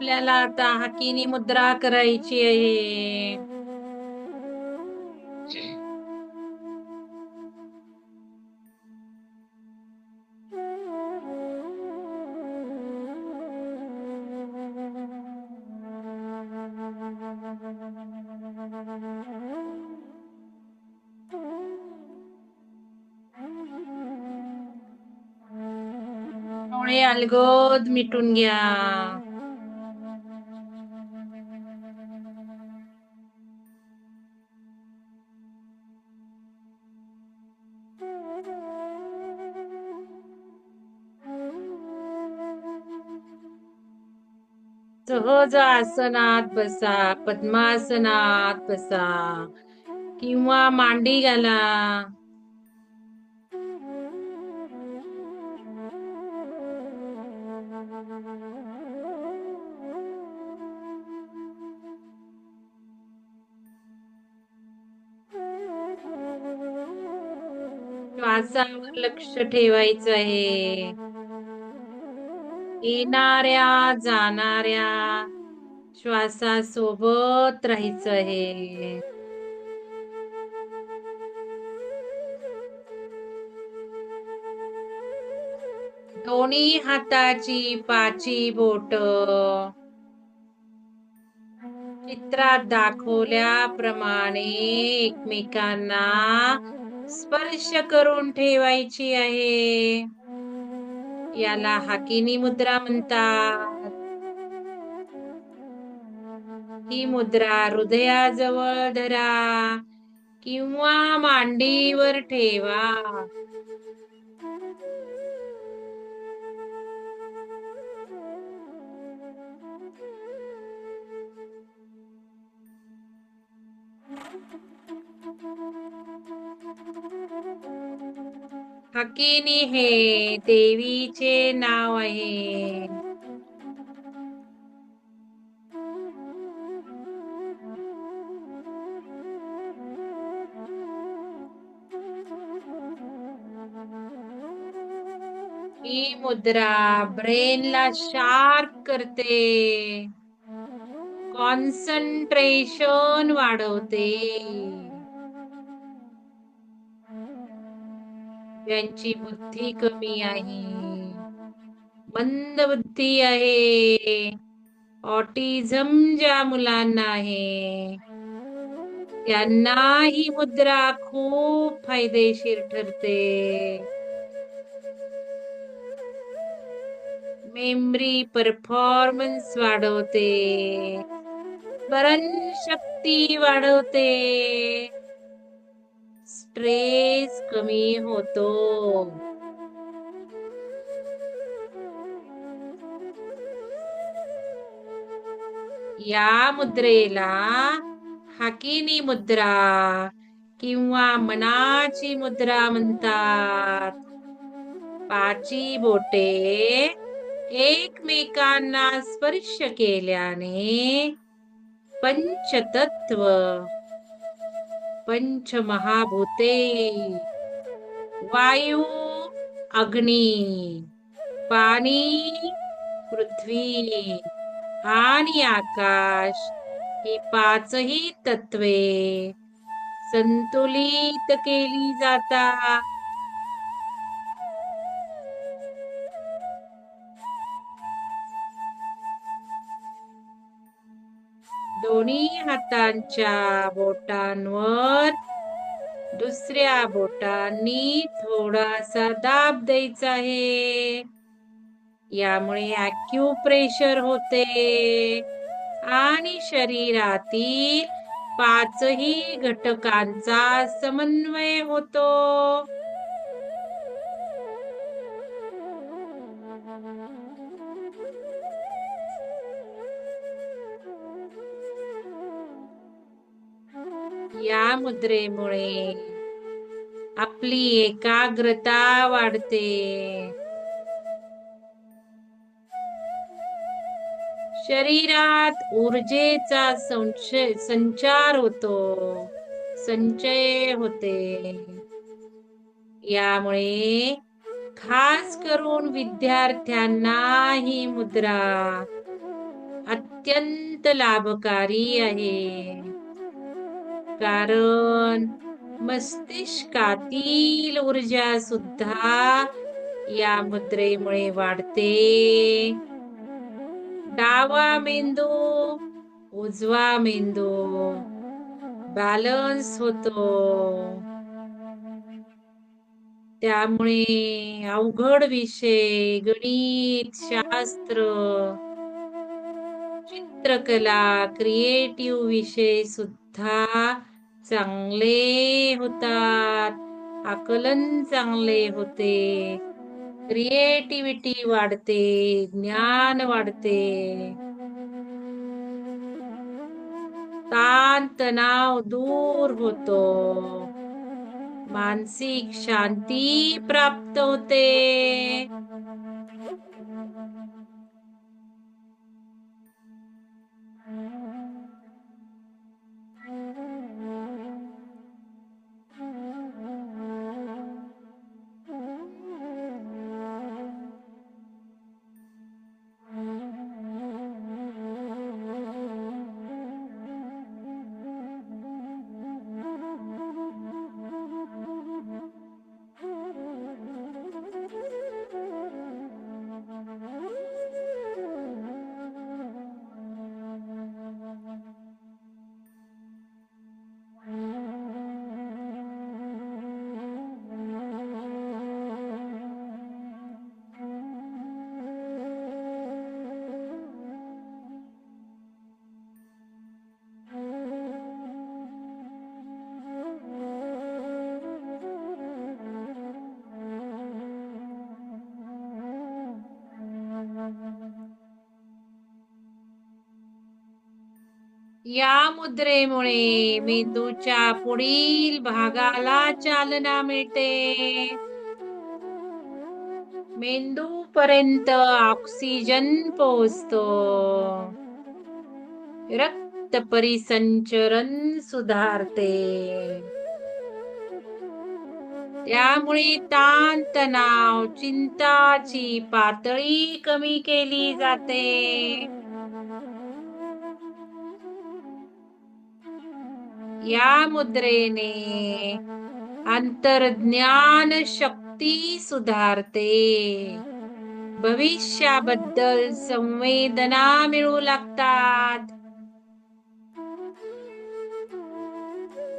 आपल्याला आता हाकिनी मुद्रा करायची आहे. अलगद मिटून घ्या. रोज आसनात बसा पद्मासनात बसा. किंवा मांडी घाला. श्वासावर लक्ष ठेवायचं आहे. येणाऱ्या जाणाऱ्या. श्वासासोबत राहायचं आहे दोन्ही हाताची पाची बोट. चित्रात दाखवल्याप्रमाणे एकमेकांना स्पर्श करून ठेवायची आहे. याला हाकिनी मुद्रा म्हणतात. ही मुद्रा हृदयाजवळ धरा. किंवा मांडीवर ठेवा. हकीनी हे देवीचे नाव आहे. मुद्रा ब्रेनला शार्प करते. कॉन्सन्ट्रेशन वाढवते. ज्यांची बुद्धी कमी आहे मंद बुद्धी आहे ऑटिझम ज्या मुलांना आहे त्यांना ही मुद्रा खूप फायदेशीर ठरते. मेमरी परफॉर्मन्स वाढवते. स्मरण शक्ती वाढवते. स्ट्रेस कमी होतो. या मुद्रेला हाकिनी मुद्रा किंवा मनाची मुद्रा म्हणतात. पाची बोटे एकमेकांना स्पर्श केल्याने पंचतत्व पंचमहाभूते वायू अग्नी पाणी पृथ्वी आणि आकाश ही पाचही तत्वे संतुलित केली जातात. दोन्ही हातांच्या बोटांवर. दुसऱ्या बोटांनी थोडासा दाब द्यायचा आहे. यामुळे प्रेशर होते. आणि शरीरातील पाचही घटकांचा समन्वय होतो. या मुद्रेमुळे आपली एकाग्रता वाढते. शरीरात ऊर्जेचा संचय संचार होतो संचय होते. यामुळे खास करून विद्यार्थ्यांना ही मुद्रा अत्यंत लाभकारी आहे. कारण मस्तिष्कातील ऊर्जा सुद्धा या मुद्रेमुळे वाढते. डावा मेंदू उजवा मेंदू बॅलन्स होतो. त्यामुळे अवघड विषय गणित शास्त्र चित्रकला क्रिएटिव्ह विषय सुद्धा चांगले होतात. आकलन चांगले होते. क्रिएटिव्हिटी वाढते. ज्ञान वाढते. ताण तणाव दूर होतो. मानसिक शांती प्राप्त होते. या मुद्रेमुळे मेंदूच्या पुढील भागाला चालना मिळते. मेंदू पर्यंत ऑक्सिजन पोहोचतो. रक्त परिसंचरण सुधारते. त्यामुळे ताण तणाव चिंताची पातळी कमी केली जाते. या मुद्रेने अंतर्ज्ञान शक्ती सुधारते. भविष्याबद्दल संवेदना मिळू लागतात.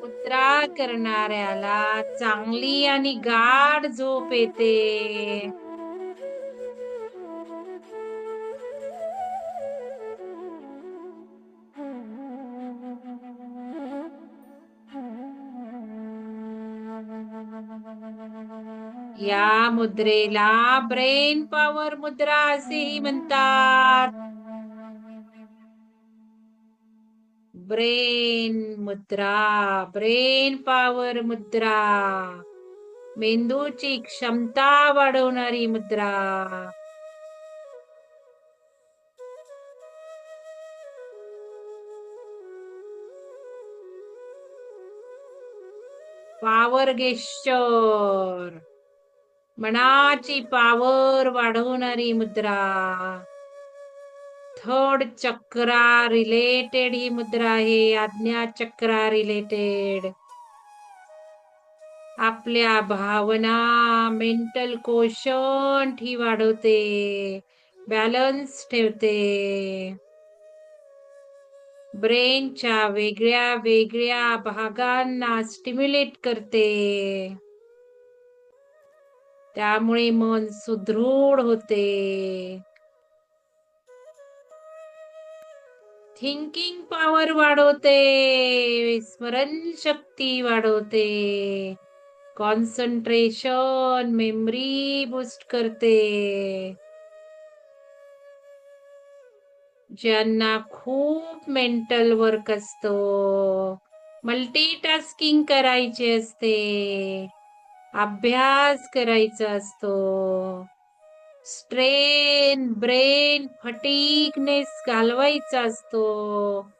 मुद्रा करणाऱ्याला चांगली आणि गाढ झोप येते. या मुद्रेला ब्रेन पॉवर मुद्रा असेही म्हणतात. ब्रेन मुद्रा ब्रेन पॉवर मुद्रा मेंदूची क्षमता वाढवणारी मुद्रा. पॉवर गेश्चर मनाची पावर वाढवणारी मुद्रा. थर्ड चक्रा रिलेटेड ही मुद्रा आहे आज्ञा चक्रा रिलेटेड आपल्या भावना मेंटल कोशन ही वाढवते बॅलन्स ठेवते. ब्रेनच्या वेगळ्या वेगळ्या भागांना स्टिम्युलेट करते. त्यामुळे मन सुदृढ होते. थिंकिंग पॉवर वाढवते. स्मरणशक्ती वाढवते. कॉन्सन्ट्रेशन मेमरी बूस्ट करते. ज्यांना खूप मेंटल वर्क असतो. मल्टीटास्किंग करायचे असते. अभ्यास करायचा असतो. स्ट्रेन ब्रेन फटीकनेस घालवायचा असतो.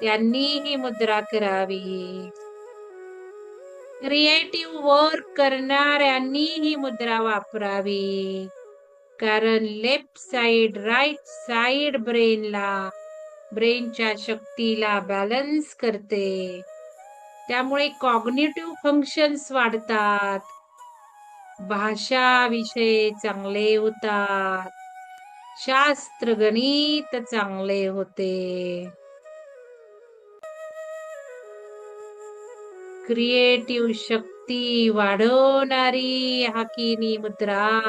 त्यांनी ही मुद्रा करावी. क्रिएटिव्ह वर्क करणाऱ्यांनी ही मुद्रा वापरावी. कारण लेफ्ट साइड राईट साइड ब्रेनला ब्रेनच्या शक्तीला बॅलन्स करते. त्यामुळे कॉग्नेटिव्ह फंक्शन्स वाढतात. भाषा विषय चांगले होतात. शास्त्र गणित चांगले होते. क्रिएटिव्ह शक्ती वाढवणारी हाकिनी मुद्रा.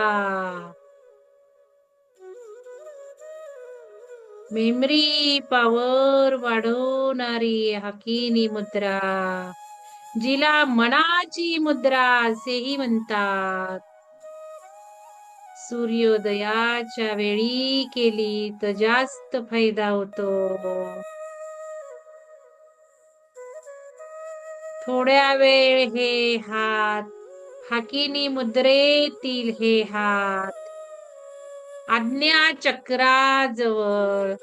मेमरी पॉवर वाढवणारी हकीनी मुद्रा जिला मनाची मुद्रा असेही म्हणतात. सूर्योदयाच्या वेळी केली तर जास्त फायदा होतो. थोड्या वेळ हे हात हाकिनी मुद्रेतील हे हात. आज्ञा चक्राजवळ.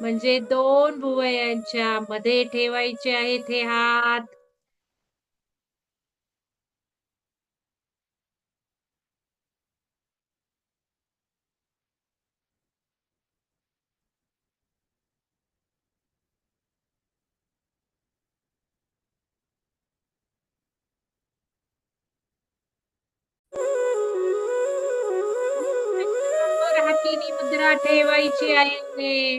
म्हणजे दोन भुवयांच्या मध्ये ठेवायचे आहेत हे हात. ठेवायची आहे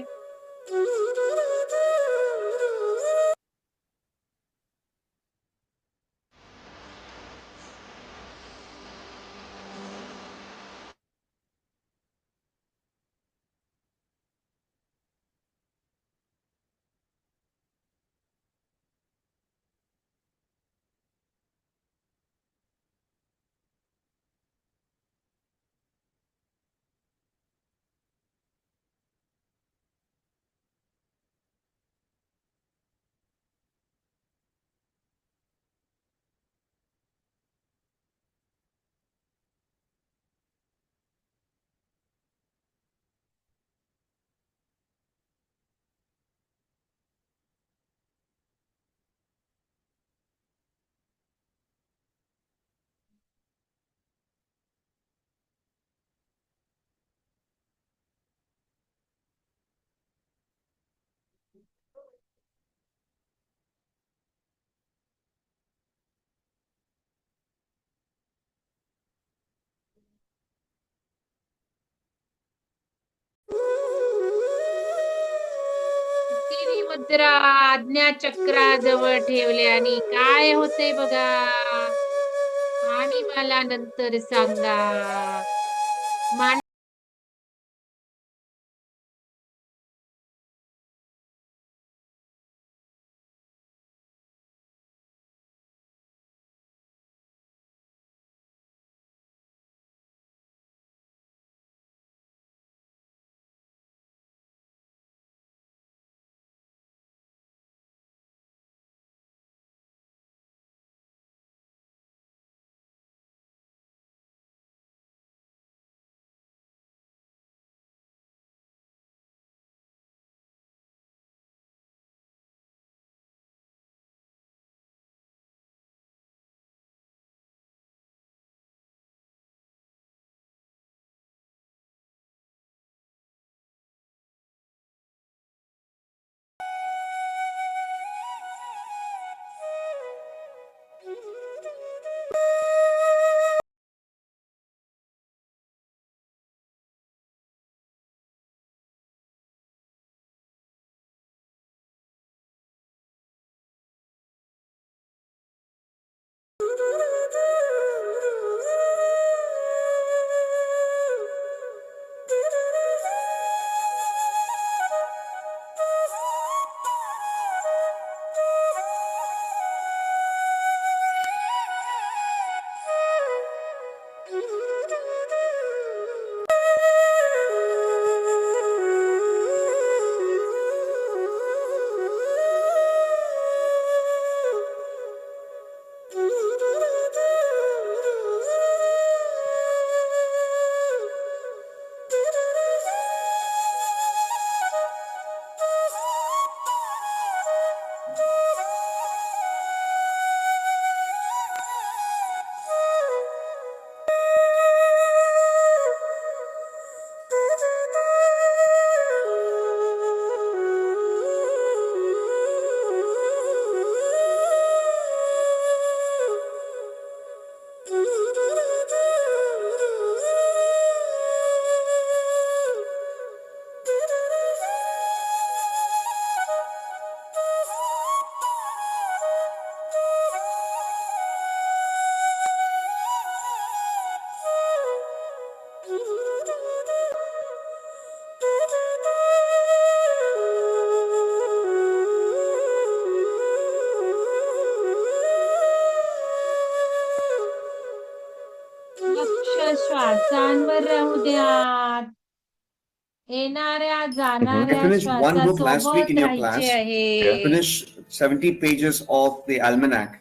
मुद्रा आज्ञा चक्राजवळ ठेवल्याने काय होते बघा? आणि मला नंतर सांगा. जाणाऱ्या finished one book last week in your राहायचे class. आहे Finish 70 pages of the almanac.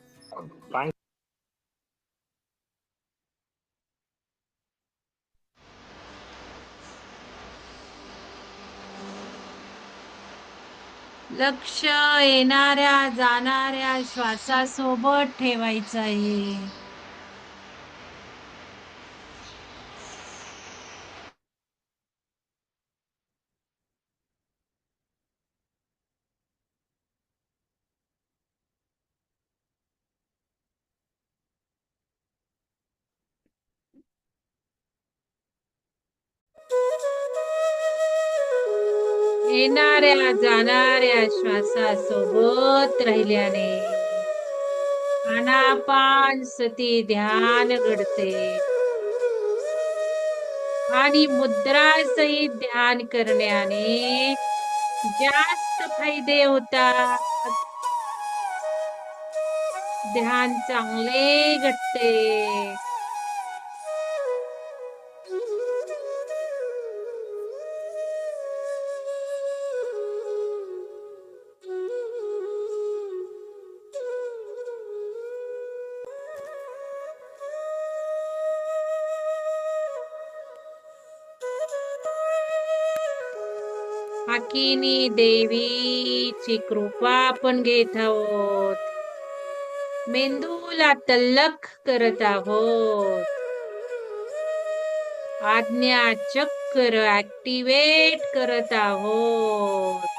लक्ष येणाऱ्या जाणाऱ्या श्वासासोबत ठेवायचं आहे जाणाऱ्या श्वासासोबत राहिल्याने अनापान सती ध्यान घडते. आणि मुद्रा सहित ध्यान करण्याने जास्त फायदे होतात. ध्यान चांगले घडते हाकिनी देवीची कृपा आपण घेत आहोत. मेंदूला तल्लख करत आहोत. आज्ञा चक्र ऍक्टिवेट करत आहोत.